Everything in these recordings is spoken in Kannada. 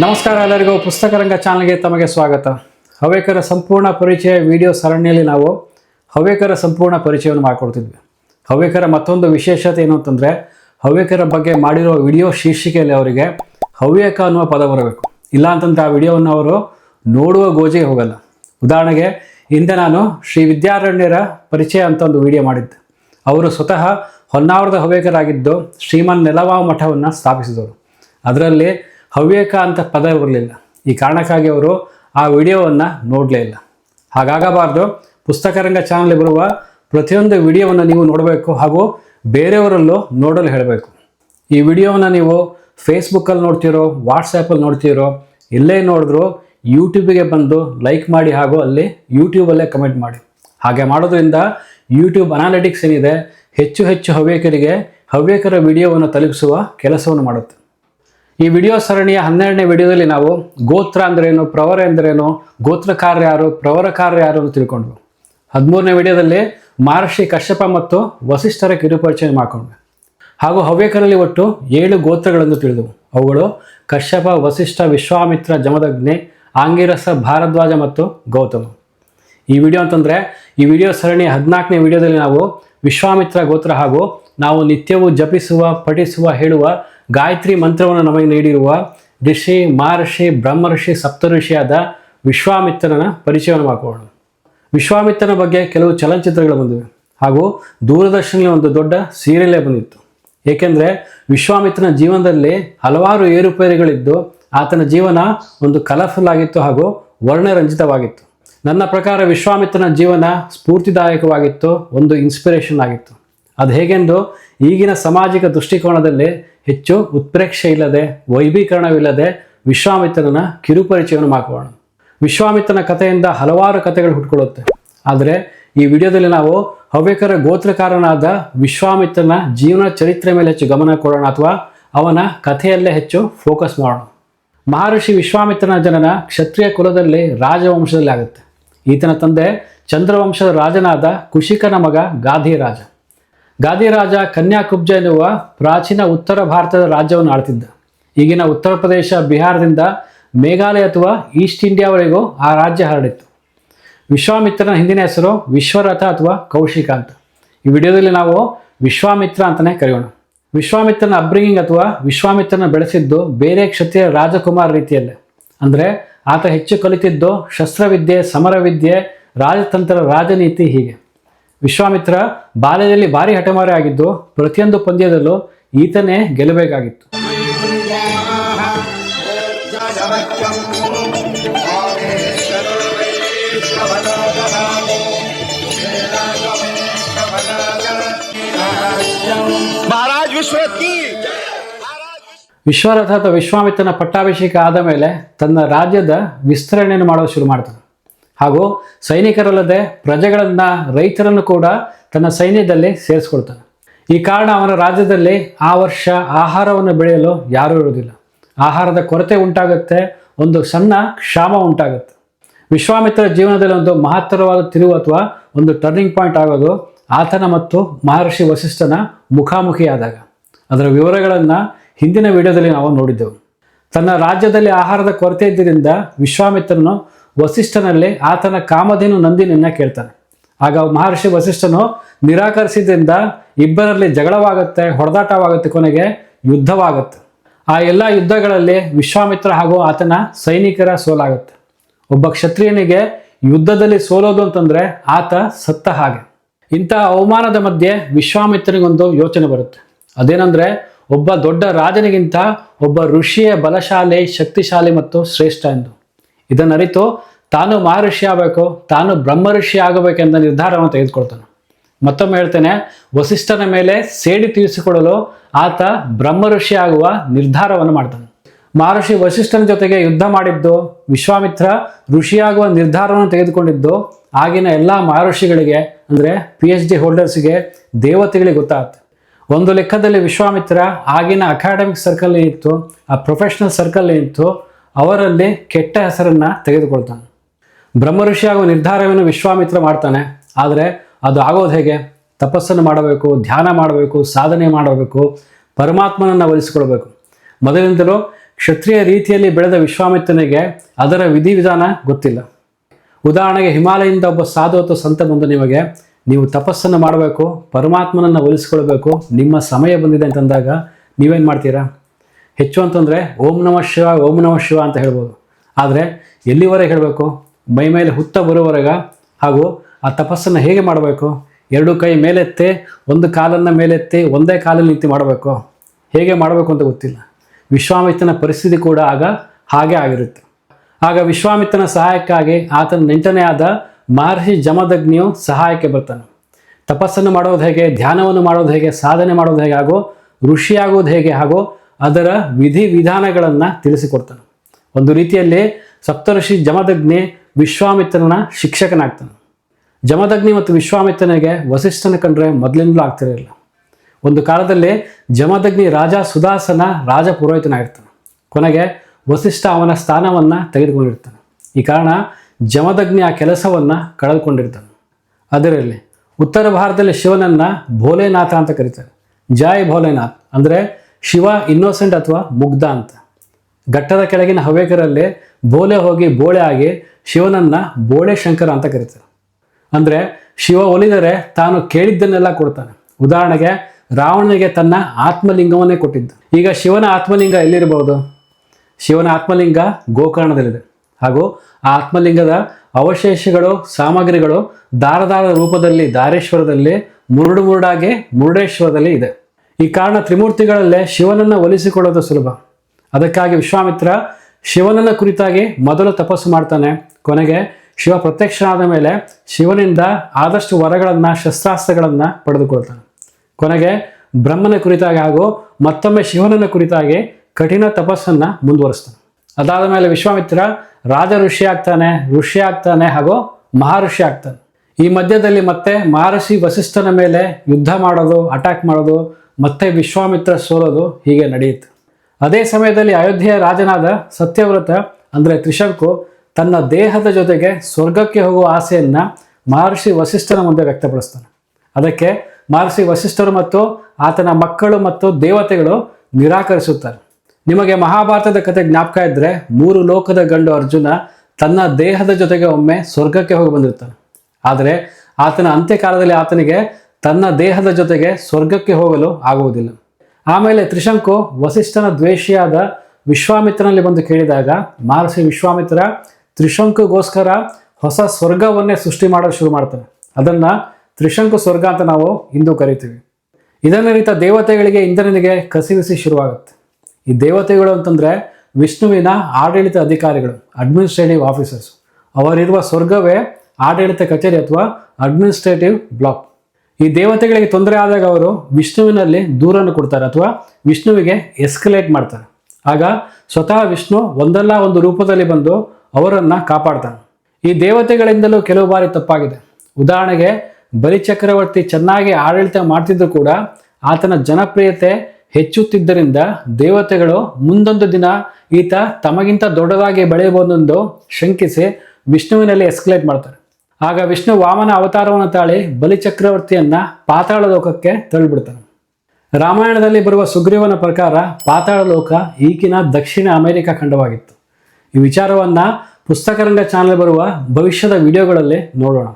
ನಮಸ್ಕಾರ ಎಲ್ಲರಿಗೂ. ಪುಸ್ತಕ ರಂಗ ಚಾನಲ್ಗೆ ತಮಗೆ ಸ್ವಾಗತ. ಹವ್ಯಕರ ಸಂಪೂರ್ಣ ಪರಿಚಯ ವಿಡಿಯೋ ಸರಣಿಯಲ್ಲಿ ನಾವು ಹವ್ಯಕರ ಸಂಪೂರ್ಣ ಪರಿಚಯವನ್ನು ಮಾಡಿಕೊಡ್ತಿದ್ವಿ. ಹವ್ಯಕರ ಮತ್ತೊಂದು ವಿಶೇಷತೆ ಏನು ಅಂತಂದರೆ, ಹವ್ಯಕರ ಬಗ್ಗೆ ಮಾಡಿರೋ ವಿಡಿಯೋ ಶೀರ್ಷಿಕೆಯಲ್ಲಿ ಅವರಿಗೆ ಹವ್ಯಕ ಅನ್ನುವ ಪದ ಬರಬೇಕು. ಇಲ್ಲ ಅಂತಂದ್ರೆ ಆ ವಿಡಿಯೋವನ್ನು ಅವರು ನೋಡುವ ಗೋಜಿಗೆ ಹೋಗಲ್ಲ. ಉದಾಹರಣೆಗೆ ಹಿಂದೆ ನಾನು ಶ್ರೀ ವಿದ್ಯಾರಣ್ಯರ ಪರಿಚಯ ಅಂತ ಒಂದು ವಿಡಿಯೋ ಮಾಡಿದ್ದೆ. ಅವರು ಸ್ವತಃ ಹೊನ್ನಾವರದ ಹವ್ಯಕರಾಗಿದ್ದು ಶ್ರೀಮನ್ ನೆಲವಾವ ಮಠವನ್ನು ಸ್ಥಾಪಿಸಿದವರು. ಅದರಲ್ಲಿ ಹವ್ಯಕ ಅಂತ ಪದ ಬರಲಿಲ್ಲ ಈ ಕಾರಣಕ್ಕಾಗಿ ಅವರು ಆ ವಿಡಿಯೋವನ್ನು ನೋಡಲೇ ಇಲ್ಲ. ಹಾಗಾಗಬಾರ್ದು. ಪುಸ್ತಕರಂಗ ಚಾನಲ್ ಬರುವ ಪ್ರತಿಯೊಂದು ವಿಡಿಯೋವನ್ನು ನೀವು ನೋಡಬೇಕು ಹಾಗೂ ಬೇರೆಯವರಲ್ಲೂ ನೋಡಲು ಹೇಳಬೇಕು. ಈ ವಿಡಿಯೋವನ್ನು ನೀವು ಫೇಸ್ಬುಕ್ಕಲ್ಲಿ ನೋಡ್ತೀರೋ ವಾಟ್ಸಪ್ಪಲ್ಲಿ ನೋಡ್ತೀರೋ ಎಲ್ಲೇ ನೋಡಿದ್ರು ಯೂಟ್ಯೂಬಿಗೆ ಬಂದು ಲೈಕ್ ಮಾಡಿ ಹಾಗೂ ಅಲ್ಲಿ ಯೂಟ್ಯೂಬಲ್ಲೇ ಕಮೆಂಟ್ ಮಾಡಿ. ಹಾಗೆ ಮಾಡೋದ್ರಿಂದ ಯೂಟ್ಯೂಬ್ ಅನಾಲಿಟಿಕ್ಸ್ ಏನಿದೆ, ಹೆಚ್ಚು ಹೆಚ್ಚು ಹವ್ಯಕರಿಗೆ ಹವ್ಯಕರ ವಿಡಿಯೋವನ್ನು ತಲುಪಿಸುವ ಕೆಲಸವನ್ನು ಮಾಡುತ್ತೆ. ಈ ವಿಡಿಯೋ ಸರಣಿಯ ಹನ್ನೆರಡನೇ ವಿಡಿಯೋದಲ್ಲಿ ನಾವು ಗೋತ್ರ ಅಂದ್ರೇನು, ಪ್ರವರ ಎಂದರೇನು ಗೋತ್ರಕಾರ ಯಾರು ಪ್ರವರಕಾರ ಯಾರು ಅಂತ ತಿಳ್ಕೊಂಡ್ವಿ ಹದಿಮೂರನೇ ವಿಡಿಯೋದಲ್ಲಿ ಮಹರ್ಷಿ ಕಶ್ಯಪ ಮತ್ತು ವಸಿಷ್ಠರ ಕಿರುಪರಿಚಯ ಮಾಡಿಕೊಂಡ್ವಿ. ಹಾಗೂ ಹವ್ಯಕರಲ್ಲಿ ಒಟ್ಟು ಏಳು ಗೋತ್ರಗಳನ್ನು ತಿಳಿದವು. ಅವುಗಳು ಕಶ್ಯಪ, ವಸಿಷ್ಠ, ವಿಶ್ವಾಮಿತ್ರ, ಜಮದಗ್ನಿ, ಆಂಗಿರಸ, ಭಾರದ್ವಾಜ ಮತ್ತು ಗೌತಮ. ಈ ವಿಡಿಯೋ ಅಂತಂದರೆ ಈ ವಿಡಿಯೋ ಸರಣಿ ಹದಿನಾಲ್ಕನೇ ವಿಡಿಯೋದಲ್ಲಿ ನಾವು ವಿಶ್ವಾಮಿತ್ರ ಗೋತ್ರ ಹಾಗೂ ನಾವು ನಿತ್ಯವೂ ಜಪಿಸುವ, ಪಠಿಸುವ, ಹೇಳುವ ಗಾಯತ್ರಿ ಮಂತ್ರವನ್ನು ನಮಗೆ ನೀಡಿರುವ ಋಷಿ, ಮಹರ್ಷಿ, ಬ್ರಹ್ಮರ್ಷಿ ಸಪ್ತಋಷಿಯಾದ ವಿಶ್ವಾಮಿತ್ರನ ಪರಿಚಯವನ್ನು ಮಾಡಿಕೊಳ್ಳೋಣ. ವಿಶ್ವಾಮಿತ್ರನ ಬಗ್ಗೆ ಕೆಲವು ಚಲನಚಿತ್ರಗಳು ಬಂದಿವೆ. ಹಾಗೂ ದೂರದರ್ಶನದಲ್ಲಿ ಒಂದು ದೊಡ್ಡ ಸೀರಿಯಲೇ ಬಂದಿತ್ತು. ಏಕೆಂದರೆ ವಿಶ್ವಾಮಿತ್ರನ ಜೀವನದಲ್ಲಿ ಹಲವಾರು ಏರುಪೇರುಗಳಿದ್ದು ಆತನ ಜೀವನ ಒಂದು ಕಲರ್ಫುಲ್ ಆಗಿತ್ತು ಹಾಗೂ ವರ್ಣರಂಜಿತವಾಗಿತ್ತು. ನನ್ನ ಪ್ರಕಾರ ವಿಶ್ವಾಮಿತ್ರನ ಜೀವನ ಸ್ಫೂರ್ತಿದಾಯಕವಾಗಿತ್ತು, ಒಂದು ಇನ್ಸ್ಪಿರೇಷನ್ ಆಗಿತ್ತು. ಅದು ಹೇಗೆಂದು ಈಗಿನ ಸಾಮಾಜಿಕ ದೃಷ್ಟಿಕೋನದಲ್ಲಿ ಹೆಚ್ಚು ಉತ್ಪ್ರೇಕ್ಷೆ ಇಲ್ಲದೆ ವೈಭೀಕರಣವಿಲ್ಲದೆ ವಿಶ್ವಾಮಿತ್ರನ ಕಿರುಪರಿಚಯವನ್ನು ಹಾಕೋಣ ವಿಶ್ವಾಮಿತ್ರನ ಕಥೆಯಿಂದ ಹಲವಾರು ಕಥೆಗಳು ಹುಟ್ಕೊಳ್ಳುತ್ತೆ. ಆದರೆ ಈ ವಿಡಿಯೋದಲ್ಲಿ ನಾವು ಹವ್ಯಕರ ಗೋತ್ರಕಾರನಾದ ವಿಶ್ವಾಮಿತ್ರನ ಜೀವನ ಚರಿತ್ರೆ ಮೇಲೆ ಹೆಚ್ಚು ಗಮನ ಕೊಡೋಣ ಅಥವಾ ಅವನ ಕಥೆಯಲ್ಲೇ ಹೆಚ್ಚು ಫೋಕಸ್ ಮಾಡೋಣ. ಮಹರ್ಷಿ ವಿಶ್ವಾಮಿತ್ರನ ಜನನ ಕ್ಷತ್ರಿಯ ಕುಲದಲ್ಲಿ ರಾಜವಂಶದಲ್ಲಿ ಆಗುತ್ತೆ ಈತನ ತಂದೆ ಚಂದ್ರವಂಶದ ರಾಜನಾದ ಕುಶಿಕನ ಮಗ ಗಾಧಿ ಗಾಧಿ ರಾಜ ಕನ್ಯಾಕುಬ್ಜ ಎನ್ನುವ ಪ್ರಾಚೀನ ಉತ್ತರ ಭಾರತದ ರಾಜ್ಯವನ್ನು ಆಳ್ತಿದ್ದ. ಈಗಿನ ಉತ್ತರ ಪ್ರದೇಶ ಬಿಹಾರದಿಂದ ಮೇಘಾಲಯ ಅಥವಾ ಈಸ್ಟ್ ಇಂಡಿಯಾವರೆಗೂ ಆ ರಾಜ್ಯ ಹರಡಿತ್ತು. ವಿಶ್ವಾಮಿತ್ರನ ಹಿಂದಿನ ಹೆಸರು ವಿಶ್ವರಥ ಅಥವಾ ಕೌಶಿಕ ಅಂತ. ಈ ವಿಡಿಯೋದಲ್ಲಿ ನಾವು ವಿಶ್ವಾಮಿತ್ರ ಅಂತಲೇ ಕರೆಯೋಣ. ವಿಶ್ವಾಮಿತ್ರನ ಅಬ್ರಿಂಗಿಂಗ್ ಅಥವಾ ವಿಶ್ವಾಮಿತ್ರನ ಬೆಳೆಸಿದ್ದು ಬೇರೆ ಕ್ಷತ್ರಿಯ ರಾಜಕುಮಾರ ರೀತಿಯಲ್ಲೇ. ಅಂದರೆ ಆತ ಹೆಚ್ಚು ಕಲಿತಿದ್ದು ಶಸ್ತ್ರವಿದ್ಯೆ, ಸಮರವಿದ್ಯೆ ರಾಜತಂತ್ರ ರಾಜನೀತಿ ಹೀಗೆ. ವಿಶ್ವಾಮಿತ್ರ ಬಾಲ್ಯದಲ್ಲಿ ಭಾರಿ ಹಠಮಾರಿ ಆಗಿದ್ದು ಪ್ರತಿಯೊಂದು ಪಂದ್ಯದಲ್ಲೂ ಈತನೇ ಗೆಲ್ಲಬೇಕಾಗಿತ್ತು. ವಿಶ್ವರಥ ಅಥವಾ ವಿಶ್ವಾಮಿತ್ರನ ಪಟ್ಟಾಭಿಷೇಕ ಆದ ಮೇಲೆ ತನ್ನ ರಾಜ್ಯದ ವಿಸ್ತರಣೆಯನ್ನು ಮಾಡೋದು ಶುರು ಮಾಡ್ತಾನೆ ಹಾಗೂ ಸೈನಿಕರಲ್ಲದೆ ಪ್ರಜೆಗಳನ್ನ ರೈತರನ್ನು ಕೂಡ ತನ್ನ ಸೈನ್ಯದಲ್ಲಿ ಸೇರಿಸ್ಕೊಳ್ತಾನೆ ಈ ಕಾರಣ ಅವನ ರಾಜ್ಯದಲ್ಲಿ ಆ ವರ್ಷ ಆಹಾರವನ್ನು ಬೆಳೆಯಲು ಯಾರೂ ಇರುವುದಿಲ್ಲ. ಆಹಾರದ ಕೊರತೆ ಉಂಟಾಗುತ್ತೆ, ಒಂದು ಸಣ್ಣ ಕ್ಷಾಮ ಉಂಟಾಗುತ್ತೆ. ವಿಶ್ವಾಮಿತ್ರ ಜೀವನದಲ್ಲಿ ಒಂದು ಮಹತ್ತರವಾದ ತಿರುವು ಅಥವಾ ಒಂದು ಟರ್ನಿಂಗ್ ಪಾಯಿಂಟ್ ಆಗೋದು ಆತನ ಮತ್ತು ಮಹರ್ಷಿ ವಸಿಷ್ಠನ ಮುಖಾಮುಖಿಯಾದಾಗ. ಅದರ ವಿವರಗಳನ್ನು ಹಿಂದಿನ ವಿಡಿಯೋದಲ್ಲಿ ನಾವು ನೋಡಿದ್ದೆವು. ತನ್ನ ರಾಜ್ಯದಲ್ಲಿ ಆಹಾರದ ಕೊರತೆ ಇದ್ದರಿಂದ ವಿಶ್ವಾಮಿತ್ರನು ವಸಿಷ್ಠನಲ್ಲಿ ಆತನ ಕಾಮಧೇನು ನಂದಿನಿಯನ್ನ ಕೇಳ್ತಾನೆ. ಆಗ ಮಹರ್ಷಿ ವಸಿಷ್ಠನು ನಿರಾಕರಿಸಿದ್ರಿಂದ ಇಬ್ಬರಲ್ಲಿ ಜಗಳವಾಗುತ್ತೆ, ಹೊಡೆದಾಟವಾಗುತ್ತೆ ಕೊನೆಗೆ ಯುದ್ಧವಾಗುತ್ತೆ. ಆ ಎಲ್ಲ ಯುದ್ಧಗಳಲ್ಲಿ ವಿಶ್ವಾಮಿತ್ರ ಹಾಗೂ ಆತನ ಸೈನಿಕರ ಸೋಲಾಗುತ್ತೆ. ಒಬ್ಬ ಕ್ಷತ್ರಿಯನಿಗೆ ಯುದ್ಧದಲ್ಲಿ ಸೋಲೋದು ಅಂತಂದ್ರೆ ಆತ ಸತ್ತ ಹಾಗೆ. ಇಂತಹ ಅವಮಾನದ ಮಧ್ಯೆ ವಿಶ್ವಾಮಿತ್ರನಿಗೊಂದು ಯೋಚನೆ ಬರುತ್ತೆ. ಅದೇನಂದ್ರೆ ಒಬ್ಬ ದೊಡ್ಡ ರಾಜನಿಗಿಂತ ಒಬ್ಬ ಋಷಿಯ ಬಲಶಾಲಿ, ಶಕ್ತಿಶಾಲಿ ಮತ್ತು ಶ್ರೇಷ್ಠ ಎಂದು. ಇದನ್ನರಿತು ತಾನು ಮಹರ್ಷಿ ಆಗಬೇಕು, ತಾನು ಬ್ರಹ್ಮಋಷಿ ಆಗಬೇಕೆಂದ ನಿರ್ಧಾರವನ್ನು ತೆಗೆದುಕೊಳ್ತಾನೆ. ಮತ್ತೊಮ್ಮೆ ಹೇಳ್ತೇನೆ, ವಸಿಷ್ಠನ ಮೇಲೆ ಸೇಡಿ ತೀರಿಸಿಕೊಡಲು ಆತ ಬ್ರಹ್ಮಋಷಿ ಆಗುವ ನಿರ್ಧಾರವನ್ನು ಮಾಡ್ತಾನೆ. ಮಹರ್ಷಿ ವಸಿಷ್ಠನ ಜೊತೆಗೆ ಯುದ್ಧ ಮಾಡಿದ್ದು, ವಿಶ್ವಾಮಿತ್ರ ಋಷಿಯಾಗುವ ನಿರ್ಧಾರವನ್ನು ತೆಗೆದುಕೊಂಡಿದ್ದು, ಆಗಿನ ಎಲ್ಲ ಮಹರ್ಷಿಗಳಿಗೆ, ಅಂದರೆ ಪಿ ಎಚ್ ಡಿ ಹೋಲ್ಡರ್ಸ್ಗೆ ದೇವತೆಗಳಿಗೆ ಗೊತ್ತಾಗುತ್ತೆ. ಒಂದು ಲೆಕ್ಕದಲ್ಲಿ ವಿಶ್ವಾಮಿತ್ರ ಆಗಿನ ಅಕಾಡೆಮಿಕ್ ಸರ್ಕಲ್ ಏನಿತ್ತು, ಆ ಪ್ರೊಫೆಷನಲ್ ಸರ್ಕಲ್ ಏನಿತ್ತು ಅವರಲ್ಲಿ ಕೆಟ್ಟ ಹೆಸರನ್ನು ತೆಗೆದುಕೊಳ್ತಾನೆ. ಬ್ರಹ್ಮಋಷಿ ಆಗುವ ನಿರ್ಧಾರವನ್ನು ವಿಶ್ವಾಮಿತ್ರ ಮಾಡ್ತಾನೆ. ಆದರೆ ಅದು ಆಗೋದು ಹೇಗೆ? ತಪಸ್ಸನ್ನು ಮಾಡಬೇಕು, ಧ್ಯಾನ ಮಾಡಬೇಕು, ಸಾಧನೆ ಮಾಡಬೇಕು, ಪರಮಾತ್ಮನನ್ನು ಒಲಿಸಿಕೊಳ್ಬೇಕು. ಮೊದಲಿಂದಲೂ ಕ್ಷತ್ರಿಯ ರೀತಿಯಲ್ಲಿ ಬೆಳೆದ ವಿಶ್ವಾಮಿತ್ರನಿಗೆ ಅದರ ವಿಧಿವಿಧಾನ ಗೊತ್ತಿಲ್ಲ. ಉದಾಹರಣೆಗೆ ಹಿಮಾಲಯದಿಂದ ಒಬ್ಬ ಸಾಧು ಅಥವಾ ಸಂತ ಬಂದು ನಿಮಗೆ, ನೀವು ತಪಸ್ಸನ್ನು ಮಾಡಬೇಕು, ಪರಮಾತ್ಮನನ್ನು ಒಲಿಸ್ಕೊಳ್ಬೇಕು, ನಿಮ್ಮ ಸಮಯ ಬಂದಿದೆ ಅಂತಂದಾಗ ನೀವೇನು ಮಾಡ್ತೀರಾ? ಹೆಚ್ಚು ಅಂತಂದರೆ ಓಂ ನಮಃ ಶಿವ, ಓಂ ನಮಃ ಶಿವ ಅಂತ ಹೇಳ್ಬೋದು. ಆದರೆ ಎಲ್ಲಿವರೆಗೆ ಹೇಳಬೇಕು? ಮೈ ಮೇಲೆ ಹುತ್ತ ಬರುವವರೆಗ? ಹಾಗೂ ಆ ತಪಸ್ಸನ್ನು ಹೇಗೆ ಮಾಡಬೇಕು? ಎರಡು ಕೈ ಮೇಲೆತ್ತಿ, ಒಂದು ಕಾಲನ್ನು ಮೇಲೆತ್ತಿ ಒಂದೇ ಕಾಲಲ್ಲಿ ನಿಂತು ಮಾಡಬೇಕು. ಹೇಗೆ ಮಾಡಬೇಕು ಅಂತ ಗೊತ್ತಿಲ್ಲ. ವಿಶ್ವಾಮಿತ್ರನ ಪರಿಸ್ಥಿತಿ ಕೂಡ ಆಗ ಹಾಗೆ ಆಗಿರುತ್ತೆ. ಆಗ ವಿಶ್ವಾಮಿತ್ರನ ಸಹಾಯಕ್ಕಾಗಿ ಆತನ ನೆಂಟನೇ ಆದ ಮಹರ್ಷಿ ಜಮದಗ್ನಿಯು ಸಹಾಯಕ್ಕೆ ಬರ್ತಾನೆ. ತಪಸ್ಸನ್ನು ಮಾಡೋದು ಹೇಗೆ? ಧ್ಯಾನವನ್ನು ಮಾಡೋದು ಹೇಗೆ? ಸಾಧನೆ ಮಾಡೋದು ಹೇಗೆ? ಹಾಗೂ ಋಷಿಯಾಗೋದು ಹೇಗೆ? ಹಾಗೂ ಅದರ ವಿಧಿ ವಿಧಾನಗಳನ್ನು ತಿಳಿಸಿಕೊಡ್ತಾನೆ. ಒಂದು ರೀತಿಯಲ್ಲಿ ಸಪ್ತಋಷಿ ಜಮದಗ್ನಿ ವಿಶ್ವಾಮಿತ್ರನ ಶಿಕ್ಷಕನಾಗ್ತಾನೆ. ಜಮದಗ್ನಿ ಮತ್ತು ವಿಶ್ವಾಮಿತ್ರನಿಗೆ ವಸಿಷ್ಠನ ಕಂಡ್ರೆ ಮೊದಲಿಂದಲೂ ಆಗ್ತಿರಲಿಲ್ಲ ಒಂದು ಕಾಲದಲ್ಲಿ ಜಮದಗ್ನಿ ರಾಜ ಸುದಾಸನ ರಾಜ ಪುರೋಹಿತನಾಗಿರ್ತಾನೆ. ಕೊನೆಗೆ ವಸಿಷ್ಠ ಅವನ ಸ್ಥಾನವನ್ನು ತೆಗೆದುಕೊಂಡಿರ್ತಾನೆ. ಈ ಕಾರಣ ಜಮದಗ್ನಿ ಆ ಕೆಲಸವನ್ನು ಕಳೆದುಕೊಂಡಿರ್ತಾನೆ. ಅದರಲ್ಲಿ ಉತ್ತರ ಭಾರತದಲ್ಲಿ ಶಿವನನ್ನು ಭೋಲೆನಾಥ ಅಂತ ಕರೀತಾರೆ. ಜೈ ಭೋಲೆನಾಥ್. ಅಂದರೆ ಶಿವ ಇನ್ನೋಸೆಂಟ್ ಅಥವಾ ಮುಗ್ಧ ಅಂತ. ಘಟ್ಟದ ಕೆಳಗಿನ ಹವೇಕರಲ್ಲೇ ಬೋಲೆ ಹೋಗಿ ಬೋಳೆ ಆಗಿ ಶಿವನನ್ನು ಬೋಳೆ ಶಂಕರ ಅಂತ ಕರೀತಾರೆ. ಅಂದರೆ ಶಿವ ಒಲಿದರೆ ತಾನು ಕೇಳಿದ್ದನ್ನೆಲ್ಲ ಕೊಡ್ತಾನೆ. ಉದಾಹರಣೆಗೆ ರಾವಣನಿಗೆ ತನ್ನ ಆತ್ಮಲಿಂಗವನ್ನೇ ಕೊಟ್ಟಿದ್ದ. ಈಗ ಶಿವನ ಆತ್ಮಲಿಂಗ ಎಲ್ಲಿರಬಹುದು? ಶಿವನ ಆತ್ಮಲಿಂಗ ಗೋಕರ್ಣದಲ್ಲಿದೆ. ಹಾಗೂ ಆ ಆತ್ಮಲಿಂಗದ ಅವಶೇಷಗಳು, ಸಾಮಗ್ರಿಗಳು ದಾರದಾರ ರೂಪದಲ್ಲಿ ದಾರೇಶ್ವರದಲ್ಲಿ ಮುರುಡು ಮುರುಡಾಗಿ ಮುರುಡೇಶ್ವರದಲ್ಲಿ ಇದೆ. ಈ ಕಾರಣ ತ್ರಿಮೂರ್ತಿಗಳಲ್ಲೇ ಶಿವನನ್ನು ಒಲಿಸಿಕೊಳ್ಳೋದು ಸುಲಭ. ಅದಕ್ಕಾಗಿ ವಿಶ್ವಾಮಿತ್ರ ಶಿವನನ್ನ ಕುರಿತಾಗಿ ಮೊದಲು ತಪಸ್ಸು ಮಾಡ್ತಾನೆ. ಕೊನೆಗೆ ಶಿವ ಪ್ರತ್ಯಕ್ಷನಾದ ಮೇಲೆ ಶಿವನಿಂದ ಆದಷ್ಟು ವರಗಳನ್ನು, ಶಸ್ತ್ರಾಸ್ತ್ರಗಳನ್ನು ಪಡೆದುಕೊಳ್ತಾನೆ. ಕೊನೆಗೆ ಬ್ರಹ್ಮನ ಕುರಿತಾಗಿ ಹಾಗೂ ಮತ್ತೊಮ್ಮೆ ಶಿವನನ್ನ ಕುರಿತಾಗಿ ಕಠಿಣ ತಪಸ್ಸನ್ನ ಮುಂದುವರಿಸ್ತಾನೆ. ಅದಾದ ಮೇಲೆ ವಿಶ್ವಾಮಿತ್ರ ರಾಜ ಋಷಿ ಆಗ್ತಾನೆ ಋಷಿ ಆಗ್ತಾನೆ ಹಾಗೂ ಮಹಾಋಷಿ ಆಗ್ತಾನೆ. ಈ ಮಧ್ಯದಲ್ಲಿ ಮತ್ತೆ ಮಹರ್ಷಿ ವಸಿಷ್ಠನ ಮೇಲೆ ಯುದ್ಧ ಮಾಡೋದು ಅಟ್ಯಾಕ್ ಮಾಡೋದು ಮತ್ತೆ ವಿಶ್ವಾಮಿತ್ರ ಸೋಲೋದು ಹೀಗೆ ನಡೆಯಿತು ಅದೇ ಸಮಯದಲ್ಲಿ ಅಯೋಧ್ಯೆಯ ರಾಜನಾದ ಸತ್ಯವ್ರತ ಅಂದರೆ ತ್ರಿಶಂಕು ತನ್ನ ದೇಹದ ಜೊತೆಗೆ ಸ್ವರ್ಗಕ್ಕೆ ಹೋಗುವ ಆಸೆಯನ್ನು ಮಹರ್ಷಿ ವಸಿಷ್ಠನ ಮುಂದೆ ವ್ಯಕ್ತಪಡಿಸ್ತಾನೆ. ಅದಕ್ಕೆ ಮಹರ್ಷಿ ವಸಿಷ್ಠರು ಮತ್ತು ಆತನ ಮಕ್ಕಳು ಮತ್ತು ದೇವತೆಗಳು ನಿರಾಕರಿಸುತ್ತಾರೆ. ನಿಮಗೆ ಮಹಾಭಾರತದ ಕತೆ ಜ್ಞಾಪಕ ಇದ್ದರೆ ಮೂರು ಲೋಕದ ಗಂಡು ಅರ್ಜುನ ತನ್ನ ದೇಹದ ಜೊತೆಗೆ ಒಮ್ಮೆ ಸ್ವರ್ಗಕ್ಕೆ ಹೋಗಿ ಬಂದಿರ್ತಾನೆ. ಆದರೆ ಆತನ ಅಂತ್ಯಕಾಲದಲ್ಲಿ ಆತನಿಗೆ ತನ್ನ ದೇಹದ ಜೊತೆಗೆ ಸ್ವರ್ಗಕ್ಕೆ ಹೋಗಲು ಆಗುವುದಿಲ್ಲ. ಆಮೇಲೆ ತ್ರಿಶಂಕು ವಸಿಷ್ಠನ ದ್ವೇಷಿಯಾದ ವಿಶ್ವಾಮಿತ್ರನಲ್ಲಿ ಬಂದು ಕೇಳಿದಾಗ, ಮಹರ್ಷಿ ವಿಶ್ವಾಮಿತ್ರ, ತ್ರಿಶಂಕುಗೋಸ್ಕರ ಹೊಸ ಸ್ವರ್ಗವನ್ನೇ ಸೃಷ್ಟಿ ಮಾಡಲು ಶುರು ಮಾಡ್ತಾರೆ. ಅದನ್ನು ತ್ರಿಶಂಕು ಸ್ವರ್ಗ ಅಂತ ನಾವು ಇಂದು ಕರಿತೀವಿ. ಇದನ್ನರಿತ ದೇವತೆಗಳಿಗೆ ಇಂದ್ರನಿಗೆ ಕಸಿವಿಸಿ ಶುರುವಾಗುತ್ತೆ. ಈ ದೇವತೆಗಳು ಅಂತಂದರೆ ವಿಷ್ಣುವಿನ ಆಡಳಿತ ಅಧಿಕಾರಿಗಳು ಅಡ್ಮಿನಿಸ್ಟ್ರೇಟಿವ್ ಆಫೀಸರ್ಸ್ ಅವರಿರುವ ಸ್ವರ್ಗವೇ ಆಡಳಿತ ಕಚೇರಿ ಅಥವಾ ಅಡ್ಮಿನಿಸ್ಟ್ರೇಟಿವ್ ಬ್ಲಾಕ್ ಈ ದೇವತೆಗಳಿಗೆ ತೊಂದರೆ ಆದಾಗ ಅವರು ವಿಷ್ಣುವಿನಲ್ಲಿ ದೂರನ್ನು ಕೊಡ್ತಾರೆ ಅಥವಾ ವಿಷ್ಣುವಿಗೆ ಎಸ್ಕಲೇಟ್ ಮಾಡ್ತಾರೆ. ಆಗ ಸ್ವತಃ ವಿಷ್ಣು ಒಂದಲ್ಲ ಒಂದು ರೂಪದಲ್ಲಿ ಬಂದು ಅವರನ್ನು ಕಾಪಾಡ್ತಾನೆ. ಈ ದೇವತೆಗಳಿಂದಲೂ ಕೆಲವು ಬಾರಿ ತಪ್ಪಾಗಿದೆ. ಉದಾಹರಣೆಗೆ ಬಲಿಚಕ್ರವರ್ತಿ ಚೆನ್ನಾಗಿ ಆಡಳಿತ ಮಾಡ್ತಿದ್ರು ಕೂಡ ಆತನ ಜನಪ್ರಿಯತೆ ಹೆಚ್ಚುತ್ತಿದ್ದರಿಂದ ದೇವತೆಗಳು ಮುಂದೊಂದು ದಿನ ಈತ ತಮಗಿಂತ ದೊಡ್ಡದಾಗಿ ಬೆಳೆಯಬಹುದೆಂದು ಶಂಕಿಸಿ ವಿಷ್ಣುವಿನಲ್ಲಿ ಎಸ್ಕಲೇಟ್ ಮಾಡ್ತಾರೆ. ಆಗ ವಿಷ್ಣು ವಾಮನ ಅವತಾರವನ್ನು ತಾಳಿ ಬಲಿಚಕ್ರವರ್ತಿಯನ್ನ ಪಾತಾಳ ಲೋಕಕ್ಕೆ ತಳ್ಳಿಬಿಡ್ತಾನೆ. ರಾಮಾಯಣದಲ್ಲಿ ಬರುವ ಸುಗ್ರೀವನ ಪ್ರಕಾರ ಪಾತಾಳ ಲೋಕ ಈಗಿನ ದಕ್ಷಿಣ ಅಮೆರಿಕ ಖಂಡವಾಗಿತ್ತು. ಈ ವಿಚಾರವನ್ನ ಪುಸ್ತಕರಂಗ ಚಾನಲ್ ಬರುವ ಭವಿಷ್ಯದ ವಿಡಿಯೋಗಳಲ್ಲಿ ನೋಡೋಣ.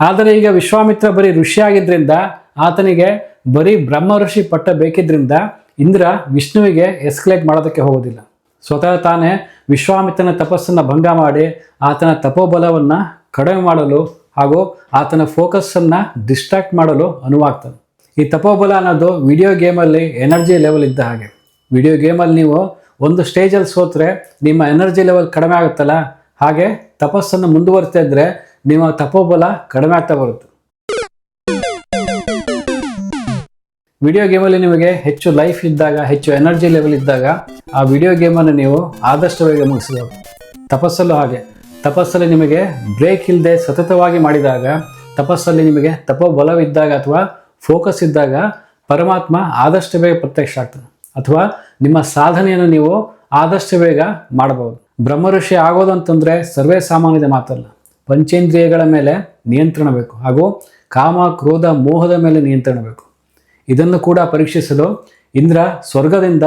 ಆದರೆ ಈಗ ವಿಶ್ವಾಮಿತ್ರ ಬರೀ ಋಷಿಯಾಗಿದ್ದರಿಂದ ಆತನಿಗೆ ಬರೀ ಬ್ರಹ್ಮ ಋಷಿ ಪಟ್ಟ ಬೇಕಿದ್ದರಿಂದ ಇಂದ್ರ ವಿಷ್ಣುವಿಗೆ ಎಸ್ಕಲೇಟ್ ಮಾಡೋದಕ್ಕೆ ಹೋಗೋದಿಲ್ಲ. ಸ್ವತಃ ತಾನೇ ವಿಶ್ವಾಮಿತ್ರನ ತಪಸ್ಸನ್ನು ಭಂಗ ಮಾಡಿ ಆತನ ತಪೋಬಲವನ್ನು ಕಡಿಮೆ ಮಾಡಲು ಹಾಗೂ ಆತನ ಫೋಕಸ್ಸನ್ನು ಡಿಸ್ಟ್ರಾಕ್ಟ್ ಮಾಡಲು ಅನುವಾಗ್ತದೆ. ಈ ತಪೋಬಲ ಅನ್ನೋದು ವಿಡಿಯೋ ಗೇಮಲ್ಲಿ ಎನರ್ಜಿ ಲೆವೆಲ್ ಇದ್ದ ಹಾಗೆ. ವಿಡಿಯೋ ಗೇಮಲ್ಲಿ ನೀವು ಒಂದು ಸ್ಟೇಜಲ್ಲಿ ಸೋತ್ರೆ ನಿಮ್ಮ ಎನರ್ಜಿ ಲೆವೆಲ್ ಕಡಿಮೆ ಆಗುತ್ತಲ್ಲ? ಹಾಗೆ ತಪಸ್ಸನ್ನು ಮುಂದುವರಿತಾ ಇದ್ದರೆ ನಿಮ್ಮ ತಪೋಬಲ ಕಡಿಮೆ ಆಗ್ತಾ ಬರುತ್ತೆ. ವಿಡಿಯೋ ಗೇಮಲ್ಲಿ ನಿಮಗೆ ಹೆಚ್ಚು ಲೈಫ್ ಇದ್ದಾಗ, ಹೆಚ್ಚು ಎನರ್ಜಿ ಲೆವೆಲ್ ಇದ್ದಾಗ ಆ ವಿಡಿಯೋ ಗೇಮನ್ನು ನೀವು ಆದಷ್ಟು ಬೇಗ ಮುಗಿಸಬೇಕು ತಪಸ್ಸಲ್ಲೂ ಹಾಗೆ. ತಪಸ್ಸಲ್ಲಿ ನಿಮಗೆ ಬ್ರೇಕ್ ಇಲ್ಲದೆ ಸತತವಾಗಿ ಮಾಡಿದಾಗ, ತಪಸ್ಸಲ್ಲಿ ನಿಮಗೆ ತಪೋಬಲವಿದ್ದಾಗ ಅಥವಾ ಫೋಕಸ್ ಇದ್ದಾಗ ಪರಮಾತ್ಮ ಆದಷ್ಟು ಬೇಗ ಪ್ರತ್ಯಕ್ಷ ಆಗ್ತದೆ ಅಥವಾ ನಿಮ್ಮ ಸಾಧನೆಯನ್ನು ನೀವು ಆದಷ್ಟು ಬೇಗ ಮಾಡಬಹುದು. ಬ್ರಹ್ಮಋಷಿ ಆಗೋದು ಅಂತಂದರೆ ಸರ್ವೇ ಸಾಮಾನ್ಯದ ಮಾತಲ್ಲ. ಪಂಚೇಂದ್ರಿಯಗಳ ಮೇಲೆ ನಿಯಂತ್ರಣ ಬೇಕು. ಹಾಗೂ ಕಾಮ, ಕ್ರೋಧ, ಮೋಹದ ಮೇಲೆ ನಿಯಂತ್ರಣ ಬೇಕು. ಇದನ್ನು ಕೂಡ ಪರೀಕ್ಷಿಸಲು ಇಂದ್ರ ಸ್ವರ್ಗದಿಂದ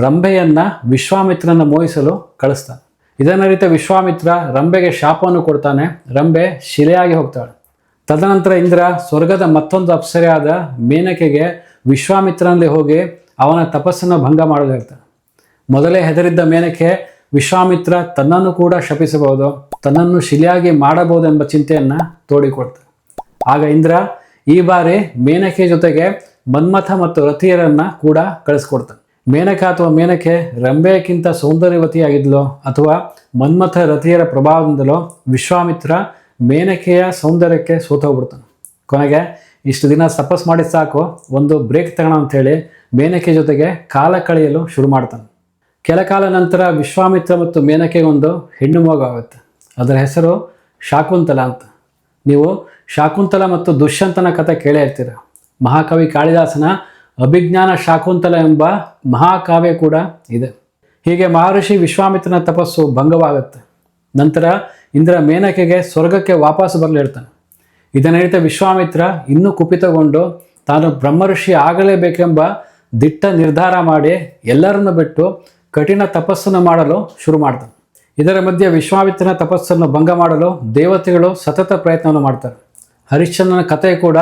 ರಂಭೆಯನ್ನು ವಿಶ್ವಾಮಿತ್ರನ ಮೋಹಿಸಲು ಕಳಿಸ್ತಾನೆ. ಇದನ್ನರಿತ ವಿಶ್ವಾಮಿತ್ರ ರಂಬೆಗೆ ಶಾಪವನ್ನು ಕೊಡ್ತಾನೆ. ರಂಬೆ ಶಿಲೆಯಾಗಿ ಹೋಗ್ತಾಳೆ. ತದನಂತರ ಇಂದ್ರ ಸ್ವರ್ಗದ ಮತ್ತೊಂದು ಅಪ್ಸರೆಯಾದ ಮೇನಕೆಗೆ ವಿಶ್ವಾಮಿತ್ರನಲ್ಲಿ ಹೋಗಿ ಅವನ ತಪಸ್ಸನ್ನು ಭಂಗ ಮಾಡಲು ಹೇಳ್ತಾನೆ. ಮೊದಲೇ ಹೆದರಿದ್ದ ಮೇನಕೆ ವಿಶ್ವಾಮಿತ್ರ ತನ್ನನ್ನು ಕೂಡ ಶಪಿಸಬಹುದು, ತನ್ನನ್ನು ಶಿಲೆಯಾಗಿ ಮಾಡಬಹುದು ಎಂಬ ಚಿಂತೆಯನ್ನ ತೋಡಿಕೊಡ್ತಾನೆ. ಆಗ ಇಂದ್ರ ಈ ಬಾರಿ ಮೇನಕೆ ಜೊತೆಗೆ ಮನ್ಮಥ ಮತ್ತು ರಥಿಯರನ್ನು ಕೂಡ ಕಳಿಸ್ಕೊಡ್ತಾನೆ. ಮೇನಕ ಅಥವಾ ಮೇನಕೆ ರಂಬೆಯಕ್ಕಿಂತ ಸೌಂದರ್ಯವತಿಯಾಗಿದ್ಲೋ ಅಥವಾ ಮನ್ಮಥ ರಥಿಯರ ಪ್ರಭಾವದಿಂದಲೋ ವಿಶ್ವಾಮಿತ್ರ ಮೇನಕೆಯ ಸೌಂದರ್ಯಕ್ಕೆ ಸೋತೋಗ್ಬಿಡ್ತಾನೆ. ಕೊನೆಗೆ, ಇಷ್ಟು ದಿನ ತಪಸ್ ಮಾಡಿ ಸಾಕು, ಒಂದು ಬ್ರೇಕ್ ತಗೋಣ ಅಂಥೇಳಿ ಮೇನಕೆ ಜೊತೆಗೆ ಕಾಲ ಕಳೆಯಲು ಶುರು ಮಾಡ್ತಾನೆ. ಕೆಲ ಕಾಲ ನಂತರ ವಿಶ್ವಾಮಿತ್ರ ಮತ್ತು ಮೇನಕೆಗೊಂದು ಹೆಣ್ಣು ಮಗು ಅದರ ಹೆಸರು ಶಾಕುಂತಲ ಅಂತ. ನೀವು ಶಾಕುಂತಲ ಮತ್ತು ದುಷ್ಯಂತನ ಕಥೆ ಕೇಳೇ ಇರ್ತೀರ. ಮಹಾಕವಿ ಕಾಳಿದಾಸನ ಅಭಿಜ್ಞಾನ ಶಾಕುಂತಲ ಎಂಬ ಮಹಾಕಾವ್ಯ ಕೂಡ ಇದೆ. ಹೀಗೆ ಮಹರ್ಷಿ ವಿಶ್ವಾಮಿತ್ರನ ತಪಸ್ಸು ಭಂಗವಾಗುತ್ತೆ. ನಂತರ ಇಂದ್ರ ಮೇನಕೆಗೆ ಸ್ವರ್ಗಕ್ಕೆ ವಾಪಸ್ ಬರಲಿರ್ತಾನೆ. ಹೇಳ್ತಾನೆ ಇದನ್ನರಿತ ವಿಶ್ವಾಮಿತ್ರ ಇನ್ನೂ ಕುಪಿತಗೊಂಡು ತಾನು ಬ್ರಹ್ಮಋಷಿ ಆಗಲೇಬೇಕೆಂಬ ದಿಟ್ಟ ನಿರ್ಧಾರ ಮಾಡಿ ಎಲ್ಲರನ್ನು ಬಿಟ್ಟು ಕಠಿಣ ತಪಸ್ಸನ್ನು ಮಾಡಲು ಶುರು ಮಾಡ್ತಾನೆ. ಇದರ ಮಧ್ಯೆ ವಿಶ್ವಾಮಿತ್ರನ ತಪಸ್ಸನ್ನು ಭಂಗ ಮಾಡಲು ದೇವತೆಗಳು ಸತತ ಪ್ರಯತ್ನವನ್ನು ಮಾಡ್ತಾರೆ. ಹರಿಶ್ಚಂದ್ರನ ಕಥೆ ಕೂಡ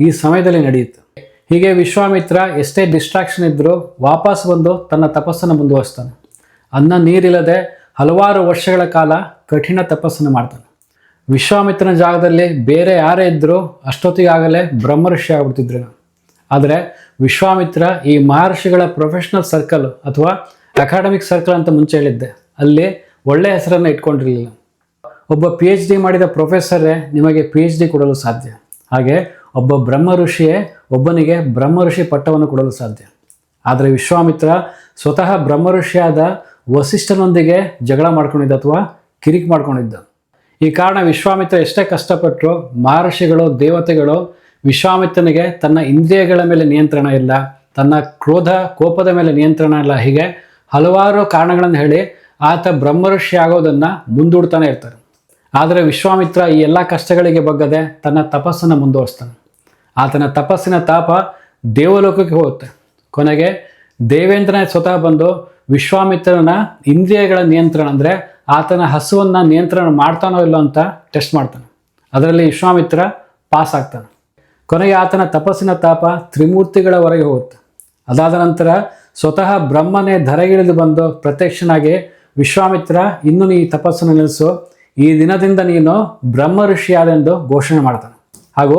ಈ ಸಮಯದಲ್ಲಿ ನಡೆಯುತ್ತೆ. ಹೀಗೆ ವಿಶ್ವಾಮಿತ್ರ ಎಷ್ಟೇ ಡಿಸ್ಟ್ರಾಕ್ಷನ್ ಇದ್ದರೂ ವಾಪಸ್ ಬಂದು ತನ್ನ ತಪಸ್ಸನ್ನು ಮುಂದುವರಿಸ್ತಾನೆ. ಅನ್ನ ನೀರಿಲ್ಲದೆ ಹಲವಾರು ವರ್ಷಗಳ ಕಾಲ ಕಠಿಣ ತಪಸ್ಸನ್ನು ಮಾಡ್ತಾನೆ. ವಿಶ್ವಾಮಿತ್ರನ ಜಾಗದಲ್ಲಿ ಬೇರೆ ಯಾರೇ ಇದ್ದರೂ ಅಷ್ಟೊತ್ತಿಗಾಗಲೇ ಬ್ರಹ್ಮಋಷಿ ಆಗ್ಬಿಡ್ತಿದ್ರು. ಆದರೆ ವಿಶ್ವಾಮಿತ್ರ ಈ ಮಹರ್ಷಿಗಳ ಪ್ರೊಫೆಷನಲ್ ಸರ್ಕಲ್ ಅಥವಾ ಅಕಾಡೆಮಿಕ್ ಸರ್ಕಲ್ ಅಂತ ಮುಂಚೆ ಹೇಳಿದ್ದೆ. ಅಲ್ಲಿ ಒಳ್ಳೆ ಹೆಸರನ್ನು ಇಟ್ಕೊಂಡಿರಲಿಲ್ಲ. ಒಬ್ಬ ಪಿ ಎಚ್ ಡಿ ಮಾಡಿದ ಪ್ರೊಫೆಸರೇ ನಿಮಗೆ ಪಿ ಎಚ್ ಡಿ ಕೊಡಲು ಸಾಧ್ಯ. ಹಾಗೆ ಒಬ್ಬ ಬ್ರಹ್ಮ ಋಷಿಯೇ ಒಬ್ಬನಿಗೆ ಬ್ರಹ್ಮ ಋಷಿ ಪಟ್ಟವನ್ನು ಕೊಡಲು ಸಾಧ್ಯ. ಆದರೆ ವಿಶ್ವಾಮಿತ್ರ ಸ್ವತಃ ಬ್ರಹ್ಮ ಋಷಿಯಾದ ವಸಿಷ್ಠನೊಂದಿಗೆ ಜಗಳ ಮಾಡ್ಕೊಂಡಿದ್ದ ಅಥವಾ ಕಿರಿಕ್ ಮಾಡ್ಕೊಂಡಿದ್ದ. ಈ ಕಾರಣ ವಿಶ್ವಾಮಿತ್ರ ಎಷ್ಟೇ ಕಷ್ಟಪಟ್ಟರು ಮಹರ್ಷಿಗಳು, ದೇವತೆಗಳು, ವಿಶ್ವಾಮಿತ್ರನಿಗೆ ತನ್ನ ಇಂದ್ರಿಯಗಳ ಮೇಲೆ ನಿಯಂತ್ರಣ ಇಲ್ಲ, ತನ್ನ ಕ್ರೋಧ, ಕೋಪದ ಮೇಲೆ ನಿಯಂತ್ರಣ ಇಲ್ಲ. ಹೀಗೆ ಹಲವಾರು ಕಾರಣಗಳನ್ನು ಹೇಳಿ ಆತ ಬ್ರಹ್ಮಋಷಿ ಆಗೋದನ್ನು ಮುಂದೂಡ್ತಾನೆ ಇರ್ತಾರೆ. ಆದರೆ ವಿಶ್ವಾಮಿತ್ರ ಈ ಎಲ್ಲ ಕಷ್ಟಗಳಿಗೆ ಬಗ್ಗದೆ ತನ್ನ ತಪಸ್ಸನ್ನು ಮುಂದುವರಿಸ್ತಾನೆ. ಆತನ ತಪಸ್ಸಿನ ತಾಪ ದೇವಲೋಕಕ್ಕೆ ಹೋಗುತ್ತೆ. ಕೊನೆಗೆ ದೇವೇಂದ್ರನೇ ಸ್ವತಃ ಬಂದು ವಿಶ್ವಾಮಿತ್ರನ ಇಂದ್ರಿಯಗಳ ನಿಯಂತ್ರಣ, ಅಂದರೆ ಆತನ ಹಸುವನ್ನು ನಿಯಂತ್ರಣ ಮಾಡ್ತಾನೋ ಇಲ್ಲೋ ಅಂತ ಟೆಸ್ಟ್ ಮಾಡ್ತಾನೆ. ಅದರಲ್ಲಿ ವಿಶ್ವಾಮಿತ್ರ ಪಾಸ್ ಆಗ್ತಾನೆ. ಕೊನೆಗೆ ಆತನ ತಪಸ್ಸಿನ ತಾಪ ತ್ರಿಮೂರ್ತಿಗಳವರೆಗೆ ಹೋಗುತ್ತೆ. ಅದಾದ ನಂತರ ಸ್ವತಃ ಬ್ರಹ್ಮನೇ ಧರೆಗಿಳಿದು ಬಂದು ಪ್ರತ್ಯಕ್ಷನಾಗಿ ವಿಶ್ವಾಮಿತ್ರ, ಇನ್ನು ನೀ ತಪಸ್ಸನ್ನು ನಿಲ್ಲಿಸು. ಈ ದಿನದಿಂದ ನೀನು ಬ್ರಹ್ಮ ಋಷಿಯಾದೆಂದು ಘೋಷಣೆ ಮಾಡ್ತಾನೆ. ಹಾಗೂ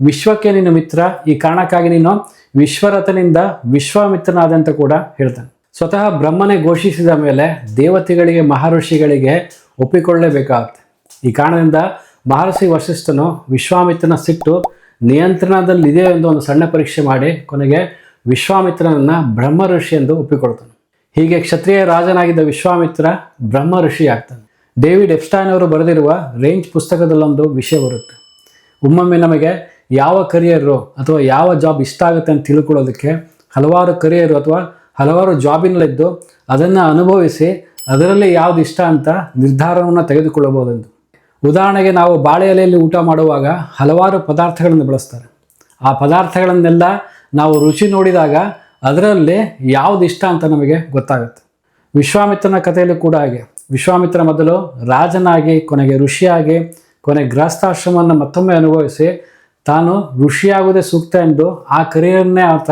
ವಿಶ್ವಕ್ಕೆ ನಿನ್ನ ಮಿತ್ರ, ಈ ಕಾರಣಕ್ಕಾಗಿ ನೀನು ವಿಶ್ವರಥನಿಂದ ವಿಶ್ವಾಮಿತ್ರನಾದಂತ ಕೂಡ ಹೇಳ್ತಾನೆ. ಸ್ವತಃ ಬ್ರಹ್ಮನೇ ಘೋಷಿಸಿದ ಮೇಲೆ ದೇವತೆಗಳಿಗೆ, ಮಹರ್ಷಿಗಳಿಗೆ ಒಪ್ಪಿಕೊಳ್ಳಲೇಬೇಕಾಗುತ್ತೆ ಈ ಕಾರಣದಿಂದ ಮಹರ್ಷಿ ವಶಿಷ್ಠನು ವಿಶ್ವಾಮಿತ್ರನ ಸಿಟ್ಟು ನಿಯಂತ್ರಣದಲ್ಲಿದೆ ಎಂದು ಒಂದು ಸಣ್ಣ ಪರೀಕ್ಷೆ ಮಾಡಿ ಕೊನೆಗೆ ವಿಶ್ವಾಮಿತ್ರನನ್ನ ಬ್ರಹ್ಮ ಋಷಿ ಎಂದು ಒಪ್ಪಿಕೊಳ್ತಾನೆ. ಹೀಗೆ ಕ್ಷತ್ರಿಯ ರಾಜನಾಗಿದ್ದ ವಿಶ್ವಾಮಿತ್ರ ಬ್ರಹ್ಮ ಋಷಿ ಆಗ್ತಾನೆ. ಡೇವಿಡ್ ಎಫ್ಸ್ಟೈನ್ ಅವರು ಬರೆದಿರುವ ರೇಂಜ್ ಪುಸ್ತಕದಲ್ಲೊಂದು ವಿಷಯ ಬರುತ್ತೆ. ಒಮ್ಮೊಮ್ಮೆ ನಮಗೆ ಯಾವ ಕರಿಯರು ಅಥವಾ ಯಾವ ಜಾಬ್ ಇಷ್ಟ ಆಗುತ್ತೆ ಅಂತ ತಿಳ್ಕೊಳ್ಳೋದಕ್ಕೆ ಹಲವಾರು ಕರಿಯರು ಅಥವಾ ಹಲವಾರು ಜಾಬಿನಲ್ಲಿದ್ದು ಅದನ್ನು ಅನುಭವಿಸಿ ಅದರಲ್ಲಿ ಯಾವ್ದು ಇಷ್ಟ ಅಂತ ನಿರ್ಧಾರವನ್ನು ತೆಗೆದುಕೊಳ್ಳಬಹುದೆಂದು. ಉದಾಹರಣೆಗೆ ನಾವು ಬಾಳೆ ಎಲೆಯಲ್ಲಿ ಊಟ ಮಾಡುವಾಗ ಹಲವಾರು ಪದಾರ್ಥಗಳನ್ನು ಬಳಸ್ತಾರೆ. ಆ ಪದಾರ್ಥಗಳನ್ನೆಲ್ಲ ನಾವು ರುಚಿ ನೋಡಿದಾಗ ಅದರಲ್ಲಿ ಯಾವ್ದು ಇಷ್ಟ ಅಂತ ನಮಗೆ ಗೊತ್ತಾಗುತ್ತೆ. ವಿಶ್ವಾಮಿತ್ರನ ಕಥೆಯಲ್ಲೂ ಕೂಡ ಹಾಗೆ. ವಿಶ್ವಾಮಿತ್ರ ಮೊದಲು ರಾಜನಾಗಿ ಕೊನೆಗೆ ಋಷಿಯಾಗಿ ಕೊನೆ ಗೃಹಸ್ಥಾಶ್ರಮವನ್ನು ಮತ್ತೊಮ್ಮೆ ಅನುಭವಿಸಿ ತಾನು ಋಷಿಯಾಗೋದೇ ಸೂಕ್ತ ಎಂದು ಆ ಕರಿಯರನ್ನೇ ಆತ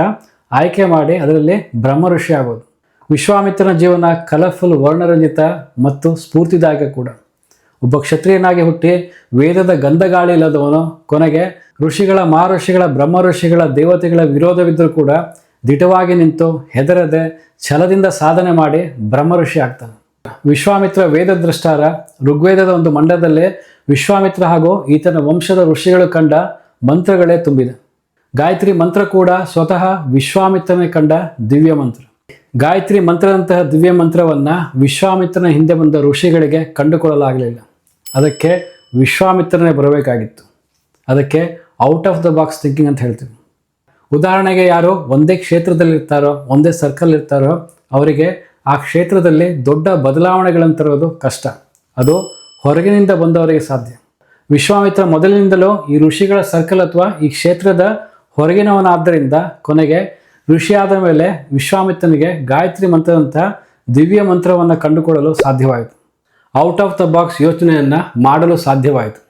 ಆಯ್ಕೆ ಮಾಡಿ ಅದರಲ್ಲಿ ಬ್ರಹ್ಮ ಋಷಿ ಆಗೋದು. ವಿಶ್ವಾಮಿತ್ರನ ಜೀವನ ಕಲರ್ಫುಲ್ ವರ್ಣರಂಜಿತ ಮತ್ತು ಸ್ಫೂರ್ತಿದಾಯಕ ಕೂಡ. ಒಬ್ಬ ಕ್ಷತ್ರಿಯನಾಗಿ ಹುಟ್ಟಿ ವೇದದ ಗಂಧಗಾಳಿ ಇಲ್ಲದವನು ಕೊನೆಗೆ ಋಷಿಗಳ ಮಹಾಋಷಿಗಳ ಬ್ರಹ್ಮ ಋಷಿಗಳ ದೇವತೆಗಳ ವಿರೋಧವಿದ್ದರೂ ಕೂಡ ದಿಟವಾಗಿ ನಿಂತು ಹೆದರದೆ ಛಲದಿಂದ ಸಾಧನೆ ಮಾಡಿ ಬ್ರಹ್ಮ ಋಷಿ ಆಗ್ತಾನೆ. ವಿಶ್ವಾಮಿತ್ರ ವೇದದ್ರಷ್ಟಾರ ಋಗ್ವೇದದ ಒಂದು ಮಂಡದಲ್ಲೇ ವಿಶ್ವಾಮಿತ್ರ ಹಾಗೂ ಈತನ ವಂಶದ ಋಷಿಗಳು ಕಂಡ ಮಂತ್ರಗಳೇ ತುಂಬಿದೆ. ಗಾಯತ್ರಿ ಮಂತ್ರ ಕೂಡ ಸ್ವತಃ ವಿಶ್ವಾಮಿತ್ರನೇ ಕಂಡ ದಿವ್ಯ ಮಂತ್ರ. ಗಾಯತ್ರಿ ಮಂತ್ರದಂತಹ ದಿವ್ಯ ಮಂತ್ರವನ್ನ ವಿಶ್ವಾಮಿತ್ರನ ಹಿಂದೆ ಬಂದ ಋಷಿಗಳಿಗೆ ಕಂಡುಕೊಳ್ಳಲಾಗಲಿಲ್ಲ. ಅದಕ್ಕೆ ವಿಶ್ವಾಮಿತ್ರನೇ ಬರಬೇಕಾಗಿತ್ತು. ಅದಕ್ಕೆ out of the box thinking ಅಂತ ಹೇಳ್ತೀವಿ. ಉದಾಹರಣೆಗೆ ಯಾರು ಒಂದೇ ಕ್ಷೇತ್ರದಲ್ಲಿ ಇರ್ತಾರೋ ಒಂದೇ ಸರ್ಕಲ್ ಇರ್ತಾರೋ ಅವರಿಗೆ ಆ ಕ್ಷೇತ್ರದಲ್ಲಿ ದೊಡ್ಡ ಬದಲಾವಣೆಗಳನ್ನು ತರೋದು ಕಷ್ಟ. ಅದು ಹೊರಗಿನಿಂದ ಬಂದವರಿಗೆ ಸಾಧ್ಯ. ವಿಶ್ವಾಮಿತ್ರ ಮೊದಲಿನಿಂದಲೂ ಈ ಋಷಿಗಳ ಸರ್ಕಲ್ ಅಥವಾ ಈ ಕ್ಷೇತ್ರದ ಹೊರಗಿನವನಾದ್ದರಿಂದ ಕೊನೆಗೆ ಋಷಿಯಾದ ಮೇಲೆ ವಿಶ್ವಾಮಿತ್ರನಿಗೆ ಗಾಯತ್ರಿ ಮಂತ್ರದಂತಹ ದಿವ್ಯ ಮಂತ್ರವನ್ನು ಕಂಡುಕೊಳ್ಳಲು ಸಾಧ್ಯವಾಯಿತು. ಔಟ್ ಆಫ್ ದ ಬಾಕ್ಸ್ ಯೋಚನೆಯನ್ನು ಮಾಡಲು ಸಾಧ್ಯವಾಯಿತು.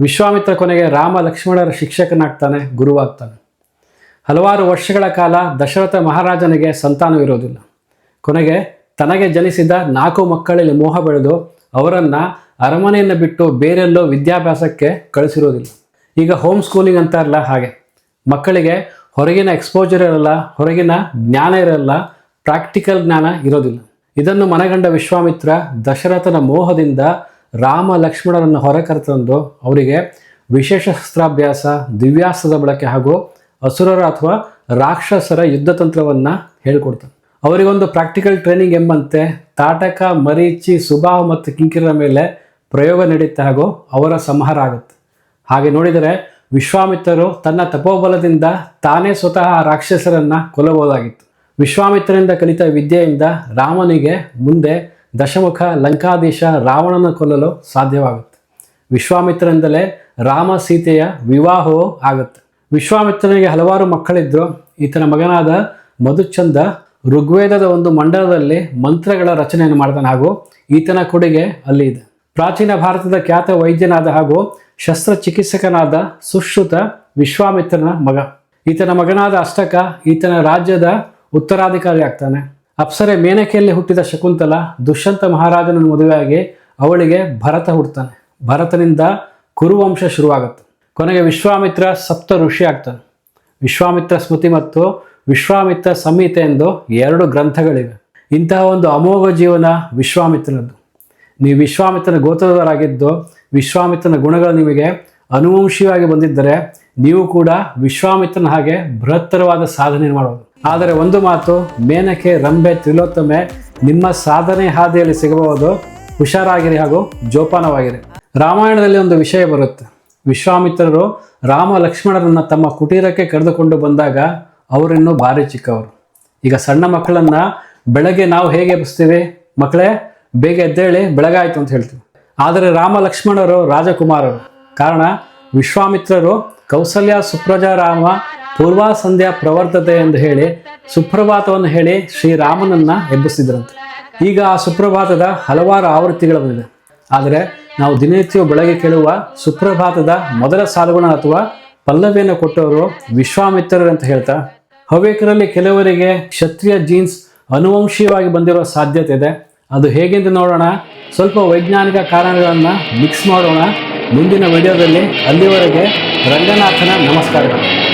ವಿಶ್ವಾಮಿತ್ರ ಕೊನೆಗೆ ರಾಮ ಲಕ್ಷ್ಮಣರ ಶಿಕ್ಷಕನಾಗ್ತಾನೆ, ಗುರುವಾಗ್ತಾನೆ. ಹಲವಾರು ವರ್ಷಗಳ ಕಾಲ ದಶರಥ ಮಹಾರಾಜನಿಗೆ ಸಂತಾನವಿರೋದಿಲ್ಲ ಕೊನೆಗೆ ತನಗೆ ಜನಿಸಿದ ನಾಲ್ಕು ಮಕ್ಕಳಲ್ಲಿ ಮೋಹ ಬೆಳೆದು ಅವರನ್ನು ಅರಮನೆಯನ್ನು ಬಿಟ್ಟು ಬೇರೆಲ್ಲೋ ವಿದ್ಯಾಭ್ಯಾಸಕ್ಕೆ ಕಳಿಸಿರೋದಿಲ್ಲ. ಈಗ ಹೋಮ್ ಸ್ಕೂಲಿಂಗ್ ಅಂತ ಇರಲ್ಲ ಹಾಗೆ. ಮಕ್ಕಳಿಗೆ ಹೊರಗಿನ ಎಕ್ಸ್ಪೋಜರ್ ಇರಲ್ಲ, ಹೊರಗಿನ ಜ್ಞಾನ ಇರಲ್ಲ ಪ್ರಾಕ್ಟಿಕಲ್ ಜ್ಞಾನ ಇರೋದಿಲ್ಲ. ಇದನ್ನು ಮನಗಂಡ ವಿಶ್ವಾಮಿತ್ರ ದಶರಥನ ಮೋಹದಿಂದ ರಾಮ ಲಕ್ಷ್ಮಣರನ್ನು ಹೊರಕರೆತಂದು ಅವರಿಗೆ ವಿಶೇಷ ಶಸ್ತ್ರಾಭ್ಯಾಸ ದಿವ್ಯಾಸ್ತ್ರದ ಬಳಕೆ ಹಾಗೂ ಅಸುರರ ಅಥವಾ ರಾಕ್ಷಸರ ಯುದ್ಧ ತಂತ್ರವನ್ನು ಹೇಳ್ಕೊಡ್ತಾನೆ. ಅವರಿಗೊಂದು ಪ್ರಾಕ್ಟಿಕಲ್ ಟ್ರೈನಿಂಗ್ ಎಂಬಂತೆ ತಾಟಕ, ಮರೀಚಿ, ಸುಬಾಹ ಮತ್ತು ಕಿಂಕಿರ ಮೇಲೆ ಪ್ರಯೋಗ ನಡೆಯುತ್ತೆ ಹಾಗೂ ಅವರ ಸಂಹಾರ ಆಗುತ್ತೆ ಹಾಗೆ ನೋಡಿದರೆ ವಿಶ್ವಾಮಿತ್ರರು ತನ್ನ ತಪೋಬಲದಿಂದ ತಾನೇ ಸ್ವತಃ ರಾಕ್ಷಸರನ್ನು ಕೊಲ್ಲಬಹುದಾಗಿತ್ತು. ವಿಶ್ವಾಮಿತ್ರರಿಂದ ಕಲಿತ ವಿದ್ಯೆಯಿಂದ ರಾಮನಿಗೆ ಮುಂದೆ ದಶಮುಖ ಲಂಕಾಧೀಶ ರಾವಣನ ಕೊಲ್ಲಲು ಸಾಧ್ಯವಾಗುತ್ತೆ. ವಿಶ್ವಾಮಿತ್ರರಿಂದಲೇ ರಾಮ ಸೀತೆಯ ವಿವಾಹವೂ ಆಗುತ್ತೆ. ವಿಶ್ವಾಮಿತ್ರನಿಗೆ ಹಲವಾರು ಮಕ್ಕಳಿದ್ದರು ಈತನ ಮಗನಾದ ಮಧುಚಂದ ಋಗ್ವೇದದ ಒಂದು ಮಂಡಲದಲ್ಲಿ ಮಂತ್ರಗಳ ರಚನೆಯನ್ನು ಮಾಡ್ತಾನೆ ಹಾಗೂ ಈತನ ಕೊಡುಗೆ ಅಲ್ಲಿ ಇದೆ. ಪ್ರಾಚೀನ ಭಾರತದ ಖ್ಯಾತ ವೈದ್ಯನಾದ ಹಾಗೂ ಶಸ್ತ್ರಚಿಕಿತ್ಸಕನಾದ ಸುಶ್ರುತ ವಿಶ್ವಾಮಿತ್ರನ ಮಗ. ಈತನ ಮಗನಾದ ಅಷ್ಟಕ ಈತನ ರಾಜ್ಯದ ಉತ್ತರಾಧಿಕಾರಿ ಆಗ್ತಾನೆ. ಅಪ್ಸರೆ ಮೇನಕೆಯಲ್ಲಿ ಹುಟ್ಟಿದ ಶಕುಂತಲ ದುಷ್ಯಂತ ಮಹಾರಾಜನ ಮದುವೆಯಾಗಿ ಅವಳಿಗೆ ಭರತ ಹುಡ್ತಾನೆ. ಭರತನಿಂದ ಕುರುವಂಶ ಶುರುವಾಗುತ್ತೆ. ಕೊನೆಗೆ ವಿಶ್ವಾಮಿತ್ರ ಸಪ್ತ ಋಷಿ ಆಗ್ತಾನೆ. ವಿಶ್ವಾಮಿತ್ರ ಸ್ಮೃತಿ ಮತ್ತು ವಿಶ್ವಾಮಿತ್ರ ಸಂಹಿತೆ ಎಂದು ಎರಡು ಗ್ರಂಥಗಳಿವೆ. ಇಂತಹ ಒಂದು ಅಮೋಘ ಜೀವನ ವಿಶ್ವಾಮಿತ್ರನದ್ದು. ನೀವು ವಿಶ್ವಾಮಿತ್ರನ ಗೋತ್ರದವರಾಗಿದ್ದು ವಿಶ್ವಾಮಿತ್ರನ ಗುಣಗಳು ನಿಮಗೆ ಅನುವಂಶೀಯವಾಗಿ ಬಂದಿದ್ದರೆ ನೀವು ಕೂಡ ವಿಶ್ವಾಮಿತ್ರನ ಹಾಗೆ ಬೃಹತ್ತರವಾದ ಸಾಧನೆ ಮಾಡಬಹುದು ಆದರೆ ಒಂದು ಮಾತು, ಮೇನಕೆ, ರಂಬೆ, ತ್ರಿಲೋತ್ತಮೆ ನಿಮ್ಮ ಸಾಧನೆ ಹಾದಿಯಲ್ಲಿ ಸಿಗಬಹುದು, ಹುಷಾರಾಗಿರಿ ಹಾಗೂ ಜೋಪಾನವಾಗಿರಿ. ರಾಮಾಯಣದಲ್ಲಿ ಒಂದು ವಿಷಯ ಬರುತ್ತೆ. ವಿಶ್ವಾಮಿತ್ರರು ರಾಮ ಲಕ್ಷ್ಮಣರನ್ನ ತಮ್ಮ ಕುಟೀರಕ್ಕೆ ಕರೆದುಕೊಂಡು ಬಂದಾಗ ಅವರಿನ್ನೂ ಭಾರಿ ಚಿಕ್ಕವರು. ಈಗ ಸಣ್ಣ ಮಕ್ಕಳನ್ನ ಬೆಳಗ್ಗೆ ನಾವು ಹೇಗೆ ಎಬ್ಬಿಸ್ತೀವಿ? ಮಕ್ಕಳೇ ಬೇಗ ಎದ್ದೇಳಿ ಬೆಳಗಾಯಿತು ಅಂತ ಹೇಳ್ತೀವಿ. ಆದರೆ ರಾಮ ಲಕ್ಷ್ಮಣರು ರಾಜಕುಮಾರರು, ಕಾರಣ ವಿಶ್ವಾಮಿತ್ರರು ಕೌಸಲ್ಯ ಸುಪ್ರಜಾ ರಾಮ ಪೂರ್ವ ಸಂಧ್ಯಾ ಪ್ರವರ್ತತೆ ಎಂದು ಹೇಳಿ ಸುಪ್ರಭಾತವನ್ನು ಹೇಳಿ ಶ್ರೀರಾಮನನ್ನ ಎಬ್ಬಿಸಿದ್ರಂತೆ. ಈಗ ಆ ಸುಪ್ರಭಾತದ ಹಲವಾರು ಆವೃತ್ತಿಗಳು ಬಂದಿದೆ ಆದರೆ ನಾವು ದಿನನಿತ್ಯ ಬೆಳಗ್ಗೆ ಕೇಳುವ ಸುಪ್ರಭಾತದ ಮೊದಲ ಸಾಲುಗುಣ ಅಥವಾ ಪಲ್ಲವಿಯನ್ನು ಕೊಟ್ಟವರು ವಿಶ್ವಾಮಿತ್ರರು ಅಂತ ಹೇಳ್ತಾ, ಹವ್ಯಕರಲ್ಲಿ ಕೆಲವರಿಗೆ ಕ್ಷತ್ರಿಯ ಜೀನ್ಸ್ ಅನುವಂಶೀಯವಾಗಿ ಬಂದಿರುವ ಸಾಧ್ಯತೆ ಇದೆ. ಅದು ಹೇಗೆಂದು ನೋಡೋಣ. ಸ್ವಲ್ಪ ವೈಜ್ಞಾನಿಕ ಕಾರಣಗಳನ್ನು ಮಿಕ್ಸ್ ಮಾಡೋಣ. ಮುಂದಿನ ವಿಡಿಯೋದಲ್ಲಿ ಅಲ್ಲಿವರೆಗೆ ರಂಗನಾಥನ ನಮಸ್ಕಾರಗಳು.